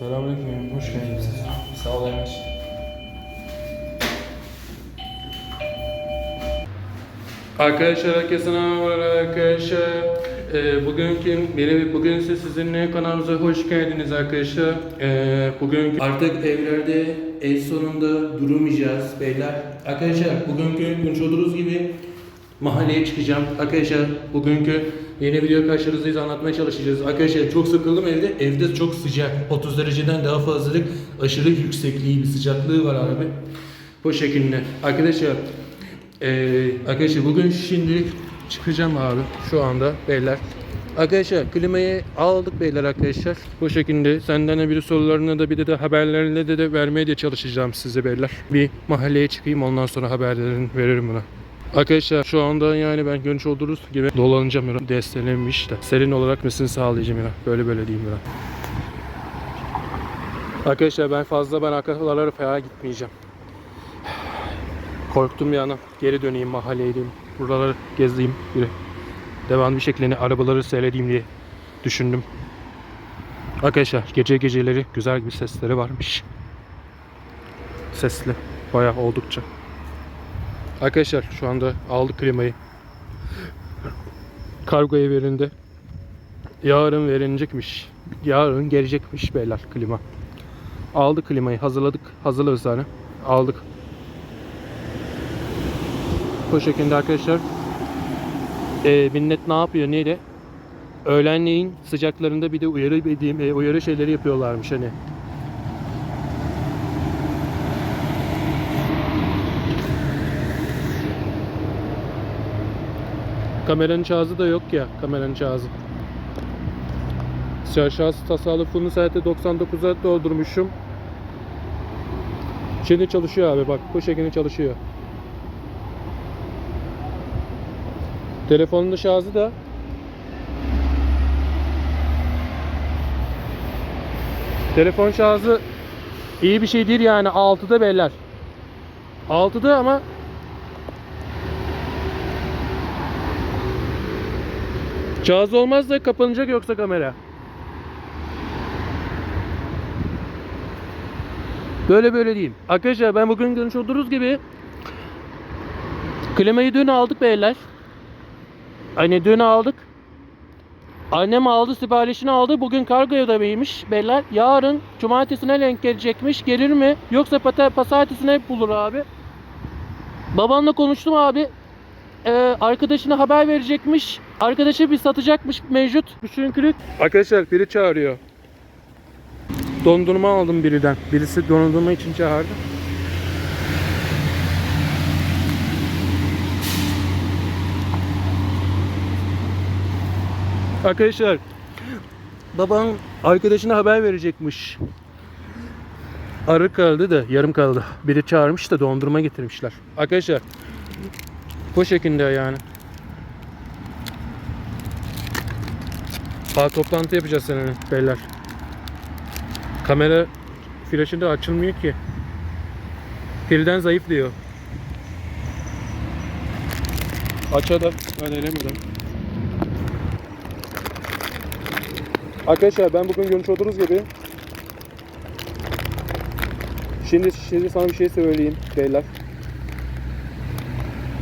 Selamünaleyküm. Hoş geldiniz. Sağ olun. Arkadaşlar herkese merhabalar arkadaşlar. Ee, bugünkü beni bugün ise sizinle kanalımıza hoş geldiniz arkadaşlar. Ee, bugün artık evlerde ev sonunda durmayacağız beyler. Arkadaşlar bugünkü gün olduğunuz gibi mahalleye çıkacağım. Arkadaşlar bugünkü yeni video karşınızdayız anlatmaya çalışacağız. Arkadaşlar çok sıkıldım evde. Evde çok sıcak. 30 dereceden daha fazlalık aşırı yüksekliği bir sıcaklığı var abi. Bu şekilde. Arkadaşlar ee, arkadaşlar bugün şimdi çıkacağım abi şu anda beyler. Arkadaşlar klimayı aldık beyler arkadaşlar. Bu şekilde senden de bir sorularını da bir de, de haberlerini de, de vermeye de çalışacağım size beyler. Bir mahalleye çıkayım ondan sonra haberlerini veririm buna. Arkadaşlar şu anda yani ben görmüş olduğunuz gibi dolanacağım ya. Destelenmiş de. Serin olarak mısın sağlayacağım ya. Böyle böyle diyeyim ya. Arkadaşlar ben fazla ben arkalara falan gitmeyeceğim. Korktum yana. Geri döneyim mahalleye gideyim. Buraları gezeyim. Bir devam bir şekilde arabaları seyredeyim diye düşündüm. Arkadaşlar gece geceleri güzel bir sesleri varmış. Sesli. Bayağı oldukça. Arkadaşlar şu anda aldık klimayı. Kargo evlerinde. Yarın verilecekmiş. Yarın gelecekmiş beyler klima. Aldık klimayı hazırladık. Hazırlarız yani. Aldık. Bu şekilde arkadaşlar. Ee, millet ne yapıyor neydi? Öğlenleyin sıcaklarında bir de uyarı e, uyarı şeyleri yapıyorlarmış hani. Kameranın cihazı da yok ya kameranın cihazı. Şarj tasarrufunu saate 99'a doldurmuşum. Şimdi çalışıyor abi bak bu şekilde çalışıyor. Telefonun şarjı da Telefon şarjı iyi bir şey değil yani 6'da beyler. 6'da ama Şarj olmaz da kapanacak yoksa kamera. Böyle böyle diyeyim. Arkadaşlar ben bugün görmüş olduğunuz gibi klimayı dün aldık beyler. Hani dün aldık. Annem aldı siparişini aldı. Bugün kargo ödemeymiş beyler. Yarın cumartesine denk gelecekmiş. Gelir mi? Yoksa pata, pazartesine bulur abi. Babamla konuştum abi. Ee, arkadaşına haber verecekmiş. Arkadaşı bir satacakmış mevcut. Düşünkülük. Arkadaşlar biri çağırıyor. Dondurma aldım biriden. Birisi dondurma için çağırdı. Arkadaşlar babam arkadaşına haber verecekmiş. Arı kaldı da yarım kaldı. Biri çağırmış da dondurma getirmişler. Arkadaşlar bu şekilde yani. Aa, toplantı yapacağız seninle beyler. Kamera flaşı açılmıyor ki. Pilden zayıf diyor. Aça da ben elemedim. Arkadaşlar ben bugün görmüş olduğunuz gibi Şimdi, şimdi sana bir şey söyleyeyim beyler.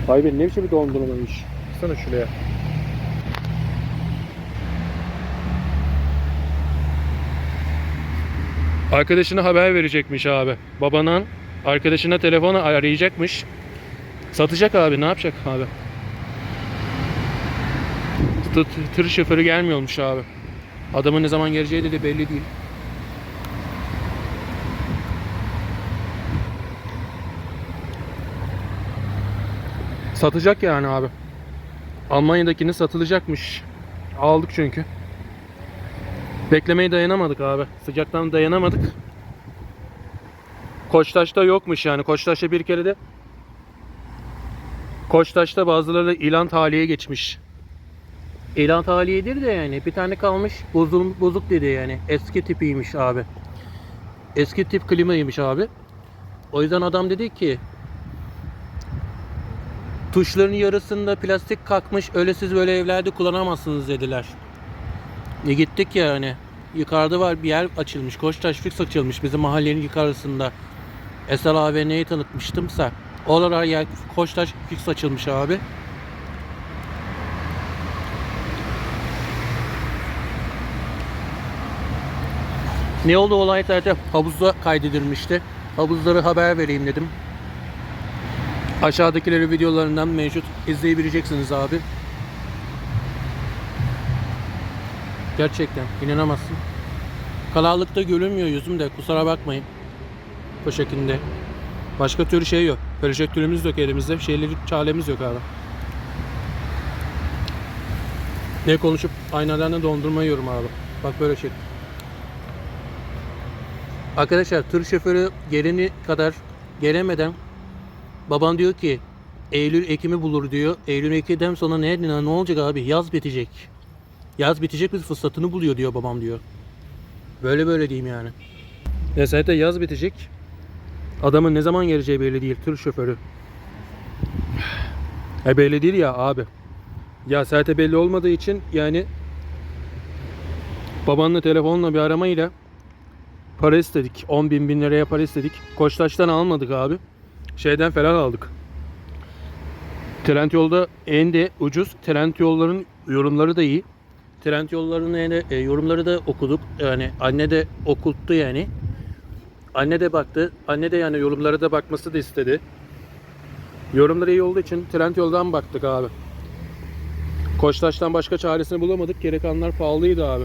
Ay ben ne biçim bir dondurmaymış. Sana şuraya. Arkadaşına haber verecekmiş abi. Babanın arkadaşına telefonu arayacakmış. Satacak abi ne yapacak abi? Tır, şoförü gelmiyormuş abi. Adamın ne zaman geleceği de belli değil. Satacak yani abi. Almanya'dakini satılacakmış. Aldık çünkü. Beklemeye dayanamadık abi. Sıcaktan dayanamadık. Koçtaş'ta yokmuş yani. Koçtaş'ta bir kere de Koçtaş'ta bazıları ilan taliye geçmiş. İlan taliyedir de yani bir tane kalmış bozul, bozuk dedi yani. Eski tipiymiş abi. Eski tip klimaymış abi. O yüzden adam dedi ki tuşların yarısında plastik kalkmış öyle siz böyle evlerde kullanamazsınız dediler. E gittik yani. yukarıda var bir yer açılmış. Koçtaş Fix açılmış bizim mahallenin yukarısında. Esel AVM'yi tanıtmıştımsa. Oralar yer Koçtaş Fix açılmış abi. Ne oldu olay zaten havuzda kaydedilmişti. Havuzları haber vereyim dedim. Aşağıdakileri videolarından mevcut izleyebileceksiniz abi. Gerçekten inanamazsın. Karanlıkta görünmüyor yüzüm de kusura bakmayın. Bu şekilde. Başka türlü şey yok. Projektörümüz yok elimizde. Şeyleri çaremiz yok abi. Ne konuşup aynadan da dondurma yiyorum abi. Bak böyle şey. Arkadaşlar tır şoförü geleni kadar gelemeden babam diyor ki Eylül Ekim'i bulur diyor. Eylül Ekim'den sonra ne, ne, olacak abi? Yaz bitecek. Yaz bitecek biz fırsatını buluyor diyor babam diyor. Böyle böyle diyeyim yani. Ya zaten yaz bitecek. Adamın ne zaman geleceği belli değil tır şoförü. E belli değil ya abi. Ya zaten belli olmadığı için yani babanla telefonla bir aramayla para istedik. 10 bin bin liraya para istedik. Koçtaş'tan almadık abi. Şeyden falan aldık. Trend yolda en de ucuz. Trend yolların yorumları da iyi. Trend yollarının yani, e, yorumları da okuduk. Yani anne de okuttu yani. Anne de baktı. Anne de yani yorumlara da bakması da istedi. Yorumları iyi olduğu için Trend yoldan baktık abi. Koçtaş'tan başka çaresini bulamadık. Gerek anlar pahalıydı abi.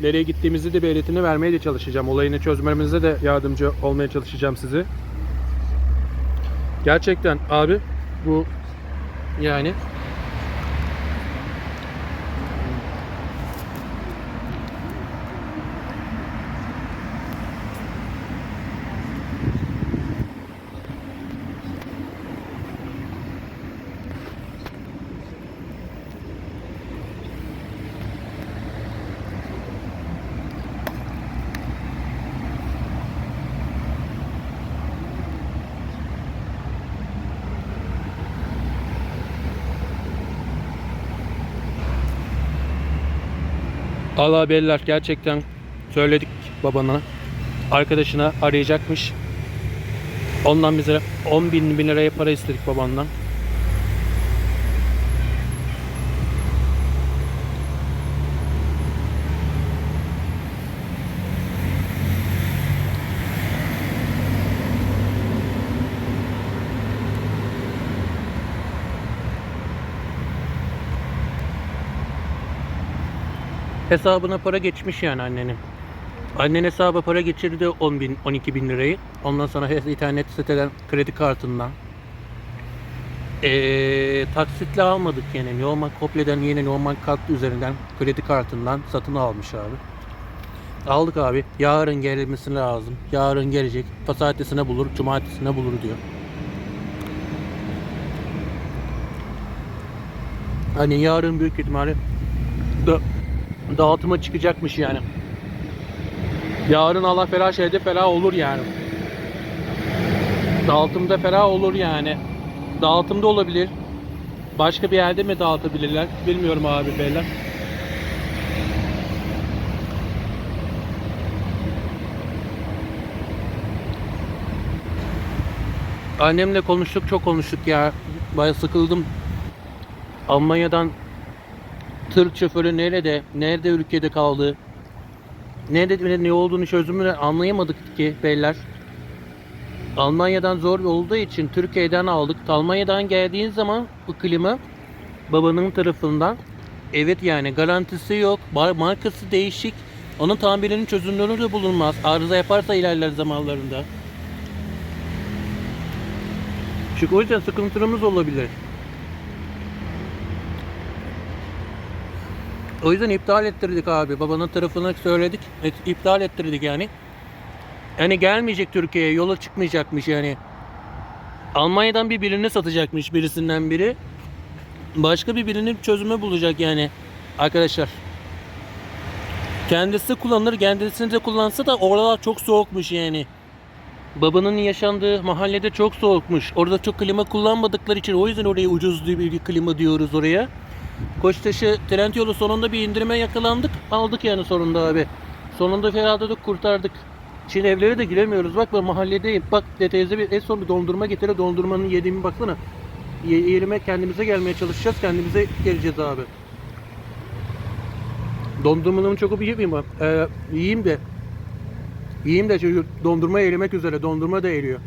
Nereye gittiğimizi de belirtini vermeye de çalışacağım. Olayını çözmemize de yardımcı olmaya çalışacağım sizi. Gerçekten abi bu yani Allah beyler gerçekten söyledik babana. Arkadaşına arayacakmış. Ondan bize 10 bin, bin liraya para istedik babandan. Hesabına para geçmiş yani annenin. Annen hesaba para geçirdi 10 bin, 12 bin lirayı. Ondan sonra internet siteden kredi kartından. Ee, taksitle almadık yani. Normal Kople'den yine normal kart üzerinden kredi kartından satın almış abi. Aldık abi. Yarın gelmesi lazım. Yarın gelecek. Pazartesine bulur, cumartesine bulur diyor. Hani yarın büyük ihtimalle da dağıtıma çıkacakmış yani. Yarın Allah ferah şeyde ferah olur yani. Dağıtımda ferah olur yani. Dağıtımda olabilir. Başka bir yerde mi dağıtabilirler? Bilmiyorum abi beyler. Annemle konuştuk çok konuştuk ya. Baya sıkıldım. Almanya'dan tır şoförü nerede, nerede ülkede kaldı, nerede ne olduğunu çözümünü anlayamadık ki beyler. Almanya'dan zor olduğu için Türkiye'den aldık. Almanya'dan geldiğin zaman bu klima babanın tarafından evet yani garantisi yok, markası değişik. Onun tamirinin çözümleri de bulunmaz. Arıza yaparsa ilerler zamanlarında. Çünkü o yüzden sıkıntılarımız olabilir. O yüzden iptal ettirdik abi. Babanın tarafına söyledik. İptal ettirdik yani. Yani gelmeyecek Türkiye'ye. Yola çıkmayacakmış yani. Almanya'dan bir birine satacakmış birisinden biri. Başka bir birinin çözümü bulacak yani. Arkadaşlar. Kendisi kullanır. Kendisini de kullansa da oralar çok soğukmuş yani. Babanın yaşandığı mahallede çok soğukmuş. Orada çok klima kullanmadıkları için o yüzden oraya ucuz bir klima diyoruz oraya. Koçtaşı Trend yolu sonunda bir indirime yakalandık. Aldık yani sonunda abi. Sonunda ferahladık kurtardık. Çin evlere de giremiyoruz. Bak ben mahalledeyim. Bak teyze bir en son bir dondurma getire. Dondurmanın yediğimi baksana. Ye- Yerime kendimize gelmeye çalışacağız. Kendimize geleceğiz abi. Dondurmalarımı çok iyi miyim? Ee, yiyeyim de. Yiyeyim de çünkü dondurma erimek üzere. Dondurma da eriyor.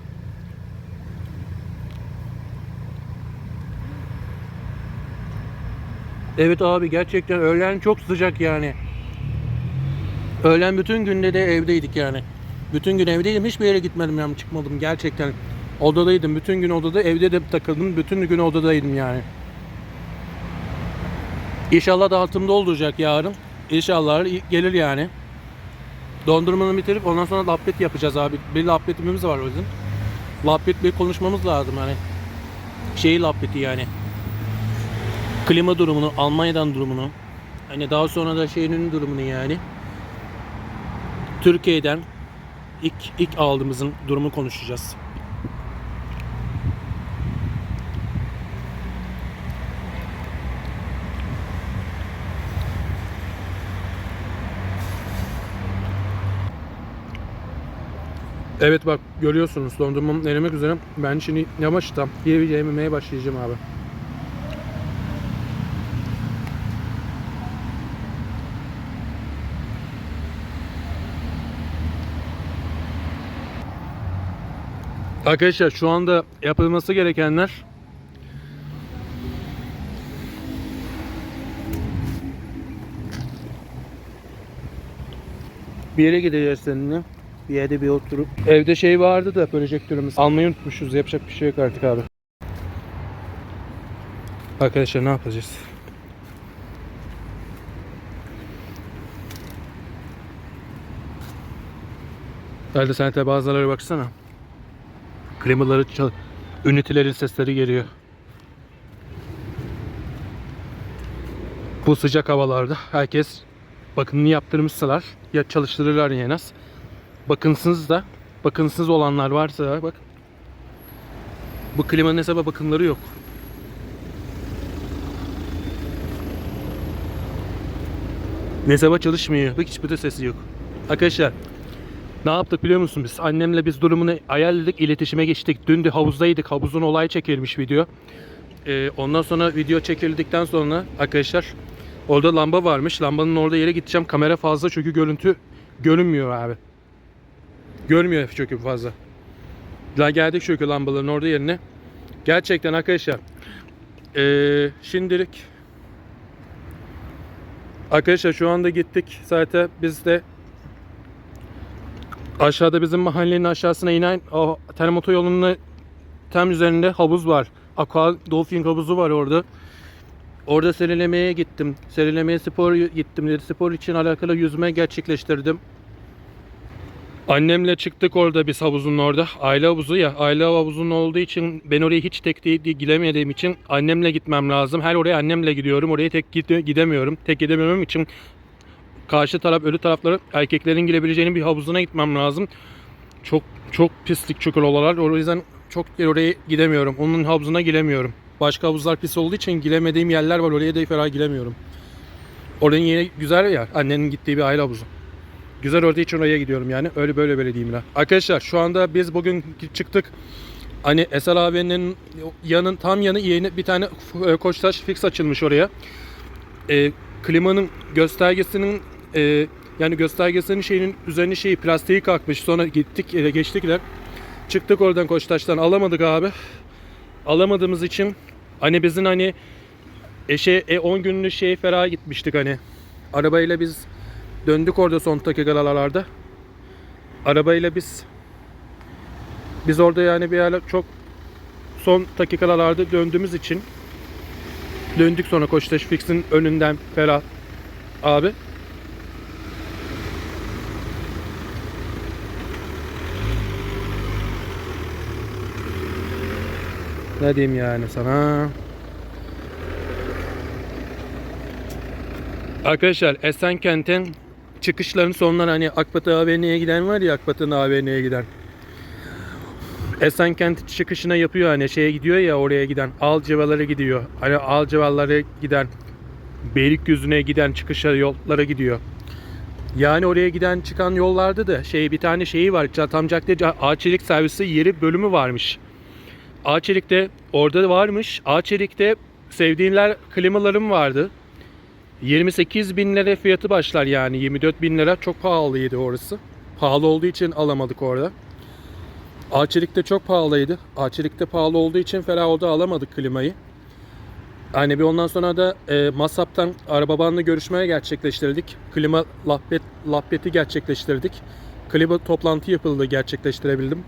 Evet abi gerçekten öğlen çok sıcak yani. Öğlen bütün günde de evdeydik yani. Bütün gün evdeydim. Hiçbir yere gitmedim yani çıkmadım gerçekten. Odadaydım. Bütün gün odada evde de takıldım. Bütün gün odadaydım yani. İnşallah dağıtımda olacak yarın. İnşallah gelir yani. Dondurmanı bitirip ondan sonra lapet yapacağız abi. Bir lapetimiz var yüzden. Lapet bir konuşmamız lazım hani. Şeyi lapeti yani. Klima durumunu, Almanya'dan durumunu. Hani daha sonra da şeyinin durumunu yani. Türkiye'den ilk ilk aldığımızın durumu konuşacağız. Evet bak görüyorsunuz dondurmam erimek üzere. Ben şimdi yavaştan bir yememeye başlayacağım abi. Arkadaşlar şu anda yapılması gerekenler Bir yere gideceğiz seninle. Bir yerde bir oturup. Evde şey vardı da projektörümüz. Almayı unutmuşuz. Yapacak bir şey yok artık abi. Arkadaşlar ne yapacağız? Herhalde sen de bazıları baksana. Klimaları çal ünitelerin sesleri geliyor. Bu sıcak havalarda herkes bakımını yaptırmışsalar ya çalıştırırlar en az. Bakımsız da bakımsız olanlar varsa bak bu klimanın hesaba bakımları yok. Hesaba çalışmıyor. Bak hiçbir de sesi yok. Arkadaşlar ne yaptık biliyor musun biz? Annemle biz durumunu ayarladık, iletişime geçtik. Dün de havuzdaydık. Havuzun olay çekilmiş video. Ee, ondan sonra video çekildikten sonra arkadaşlar orada lamba varmış. Lambanın orada yere gideceğim. Kamera fazla çünkü görüntü görünmüyor abi. Görmüyor çünkü fazla. La geldik çünkü lambaların orada yerine. Gerçekten arkadaşlar. Ee, şimdilik Arkadaşlar şu anda gittik. Zaten biz de aşağıda bizim mahallenin aşağısına inen o Termoto yolunun tam üzerinde havuz var. Aqua Dolphin havuzu var orada. Orada serilemeye gittim. Serilemeye spor gittim. Dedi. Spor için alakalı yüzme gerçekleştirdim. Annemle çıktık orada biz havuzun orada. Aile havuzu ya. Aile havuzunun olduğu için ben oraya hiç tek gidemediğim için annemle gitmem lazım. Her oraya annemle gidiyorum. Oraya tek gide- gidemiyorum. Tek gidememem için karşı taraf ölü tarafları erkeklerin girebileceğinin bir havuzuna gitmem lazım. Çok çok pislik çukur olalar. O yüzden çok oraya gidemiyorum. Onun havuzuna giremiyorum. Başka havuzlar pis olduğu için giremediğim yerler var. Oraya da ferah giremiyorum. Oranın yeri güzel yer. Annenin gittiği bir aile havuzu. Güzel olduğu için oraya gidiyorum yani. Öyle böyle böyle diyeyim la. Arkadaşlar şu anda biz bugün çıktık. Hani Eser abinin yanın tam yanı yeni bir tane e, koçtaş fix açılmış oraya. E, klimanın göstergesinin e, yani göstergesinin şeyinin üzerine şeyi plastiği kalkmış. Sonra gittik e, geçtikler. Çıktık oradan Koçtaş'tan alamadık abi. Alamadığımız için hani bizim hani eşe e, 10 günlük şey ferah gitmiştik hani. Arabayla biz döndük orada son dakikalarda. Arabayla biz biz orada yani bir hala çok son dakikalarda döndüğümüz için döndük sonra Koçtaş Fix'in önünden ferah abi. Ne diyeyim yani sana? Arkadaşlar Esenkent'in çıkışların sonundan hani Akbatı AVM'ye giden var ya Akbatı'nın AVM'ye giden. Esenkent çıkışına yapıyor hani şeye gidiyor ya oraya giden Alcıvalara gidiyor. Hani Alcıvalara giden Beylikdüzü'ne giden çıkışa yollara gidiyor. Yani oraya giden çıkan yollarda da şey bir tane şeyi var. Tam caddede Ağaçelik servisi yeri bölümü varmış. Ağaçelik'te orada varmış. Ağaçelik'te sevdiğinler klimalarım vardı. 28 bin lira fiyatı başlar yani 24 bin lira çok pahalıydı orası. Pahalı olduğu için alamadık orada. Ağaçelik'te çok pahalıydı. Ağaçelik'te pahalı olduğu için ferah orada alamadık klimayı. Hani bir ondan sonra da e, Masap'tan arababanla görüşmeye gerçekleştirdik. Klima lahbet, lahbeti gerçekleştirdik. Klima toplantı yapıldı gerçekleştirebildim.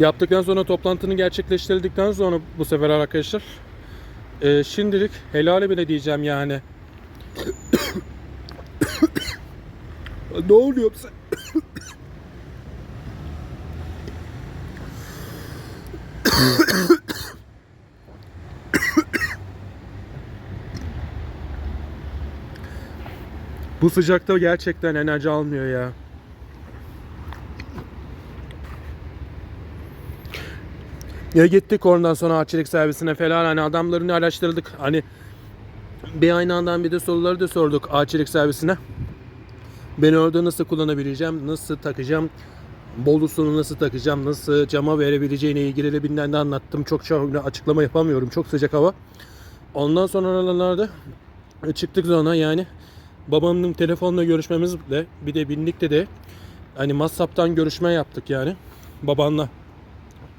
Yaptıktan sonra toplantını gerçekleştirdikten sonra bu sefer arkadaşlar e, şimdilik helali bile diyeceğim yani. ne oluyor sen? Bu sıcakta gerçekten enerji almıyor ya. Ya gittik ondan sonra arçelik servisine falan hani adamlarını araştırdık. Hani bir aynı andan bir de soruları da sorduk arçelik servisine. Beni orada nasıl kullanabileceğim, nasıl takacağım, bolusunu nasıl takacağım, nasıl cama verebileceğine ilgili de binden de anlattım. Çok çok açıklama yapamıyorum. Çok sıcak hava. Ondan sonra oralarda çıktık sonra yani babamın telefonla görüşmemizle bir de binlikte de hani WhatsApp'tan görüşme yaptık yani babanla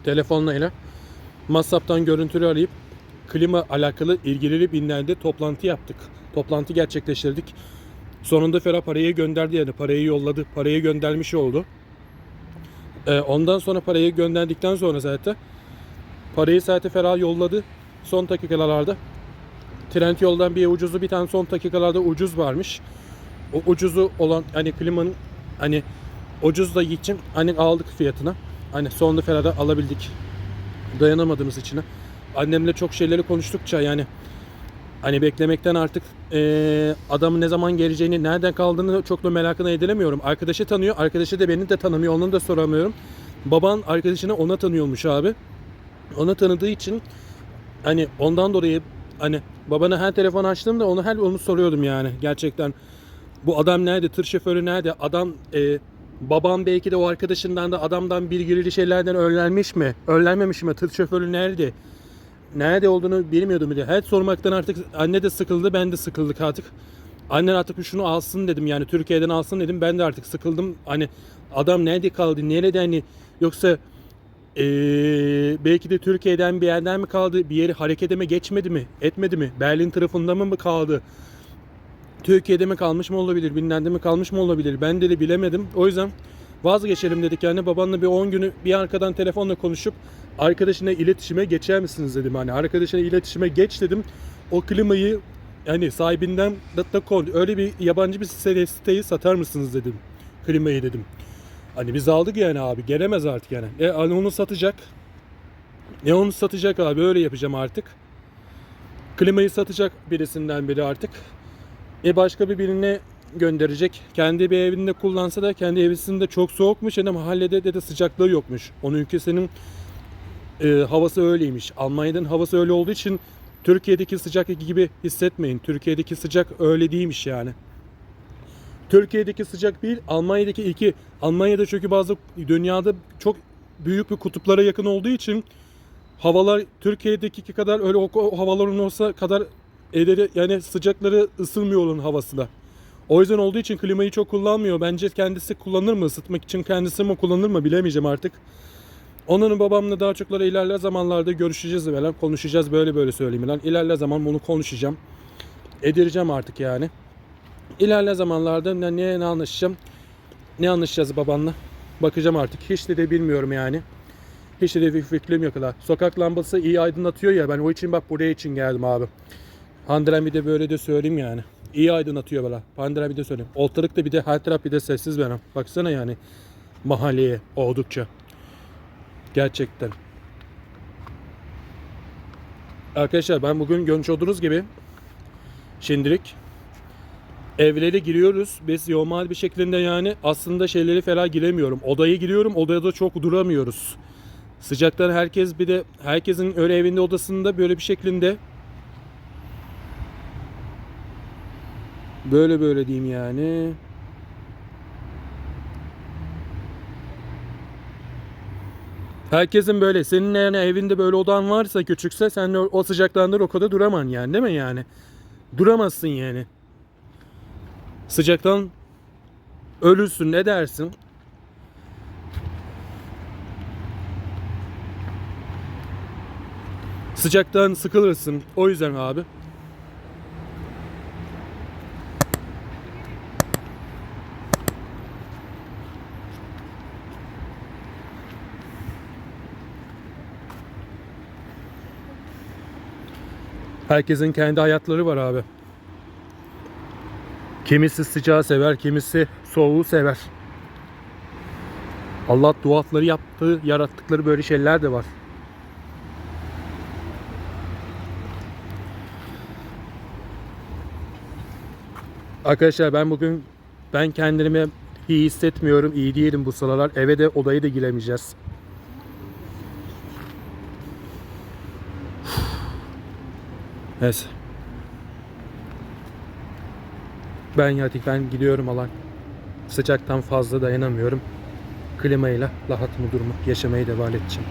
telefonla ile WhatsApp'tan görüntülü arayıp klima alakalı ilgili binlerde toplantı yaptık. Toplantı gerçekleştirdik. Sonunda Ferah parayı gönderdi yani parayı yolladı. Parayı göndermiş oldu. Ee, ondan sonra parayı gönderdikten sonra zaten parayı zaten Ferah yolladı. Son dakikalarda Trend yoldan bir ucuzu bir tane son dakikalarda ucuz varmış. O ucuzu olan hani klimanın hani ucuz da için hani aldık fiyatına. Hani sonunda Ferrari alabildik. Dayanamadığımız için. Annemle çok şeyleri konuştukça yani hani beklemekten artık eee adamın ne zaman geleceğini, nereden kaldığını çok da merakını edilemiyorum. Arkadaşı tanıyor, arkadaşı da beni de tanımıyor, onu da soramıyorum. Baban arkadaşını ona tanıyormuş abi. Ona tanıdığı için hani ondan dolayı hani babana her telefon açtığımda onu her onu soruyordum yani gerçekten. Bu adam nerede? Tır şoförü nerede? Adam e, babam belki de o arkadaşından da adamdan bilgili şeylerden öğrenmiş mi? Öğrenmemiş mi? Tır şoförü nerede? Nerede olduğunu bilmiyordum bile. Her sormaktan artık anne de sıkıldı, ben de sıkıldık artık. Annen artık şunu alsın dedim yani Türkiye'den alsın dedim. Ben de artık sıkıldım. Hani adam nerede kaldı? Nerede hani yoksa ee, belki de Türkiye'den bir yerden mi kaldı? Bir yeri harekete mi geçmedi mi? Etmedi mi? Berlin tarafında mı kaldı? Türkiye'de mi kalmış mı olabilir? Binler'de mi kalmış mı olabilir? Ben de, de bilemedim. O yüzden vazgeçelim dedik yani babanla bir 10 günü bir arkadan telefonla konuşup arkadaşına iletişime geçer misiniz dedim hani arkadaşına iletişime geç dedim o klimayı yani sahibinden .com öyle bir yabancı bir site- siteyi satar mısınız dedim klimayı dedim. Hani biz aldık yani abi gelemez artık yani. E hani onu satacak. Ne onu satacak abi öyle yapacağım artık. Klimayı satacak birisinden biri artık. E başka bir birine gönderecek. Kendi bir evinde kullansa da kendi evisinde çok soğukmuş yani mahallede de, de sıcaklığı yokmuş. Onun ülkesinin e, havası öyleymiş. Almanya'nın havası öyle olduğu için Türkiye'deki sıcak gibi hissetmeyin. Türkiye'deki sıcak öyle değilmiş yani. Türkiye'deki sıcak değil, Almanya'daki iki. Almanya'da çünkü bazı dünyada çok büyük bir kutuplara yakın olduğu için havalar Türkiye'deki kadar öyle o, o havaların olsa kadar eleri, yani sıcakları ısınmıyor onun havasında. O yüzden olduğu için klimayı çok kullanmıyor. Bence kendisi kullanır mı? Isıtmak için kendisi mi kullanır mı bilemeyeceğim artık. Onların babamla daha çokları ilerleyen zamanlarda görüşeceğiz falan konuşacağız böyle böyle söyleyeyim lan. İlerleyen zaman bunu konuşacağım. Edireceğim artık yani. İlerleyen zamanlarda ne, ne, anlaşacağım? Ne anlaşacağız babanla? Bakacağım artık. Hiç de, de bilmiyorum yani. Hiç de, de bir fikrim yok. Sokak lambası iyi aydınlatıyor ya ben o için bak buraya için geldim abi. Handren bir de böyle de söyleyeyim yani. İyi aydınlatıyor böyle. Handren bir de söyleyeyim. Ortalıkta bir de her taraf bir de sessiz benim. Baksana yani mahalleye oldukça. Gerçekten. Arkadaşlar ben bugün görmüş olduğunuz gibi şimdilik evlere giriyoruz. Biz normal bir şekilde yani aslında şeyleri falan giremiyorum. Odaya giriyorum. Odaya da çok duramıyoruz. Sıcaktan herkes bir de herkesin öyle evinde odasında böyle bir şeklinde Böyle böyle diyeyim yani. Herkesin böyle senin yani evinde böyle odan varsa küçükse sen o sıcaktan o kadar duraman yani değil mi yani? Duramazsın yani. Sıcaktan ölürsün ne dersin? Sıcaktan sıkılırsın. O yüzden abi. Herkesin kendi hayatları var abi. Kimisi sıcağı sever, kimisi soğuğu sever. Allah duatları yaptığı, yarattıkları böyle şeyler de var. Arkadaşlar ben bugün ben kendimi iyi hissetmiyorum, iyi değilim bu sıralar. Eve de odayı da giremeyeceğiz. Neyse. Ben artık ben gidiyorum alan. Sıcaktan fazla dayanamıyorum. Klimayla rahat mı durumu yaşamaya devam edeceğim.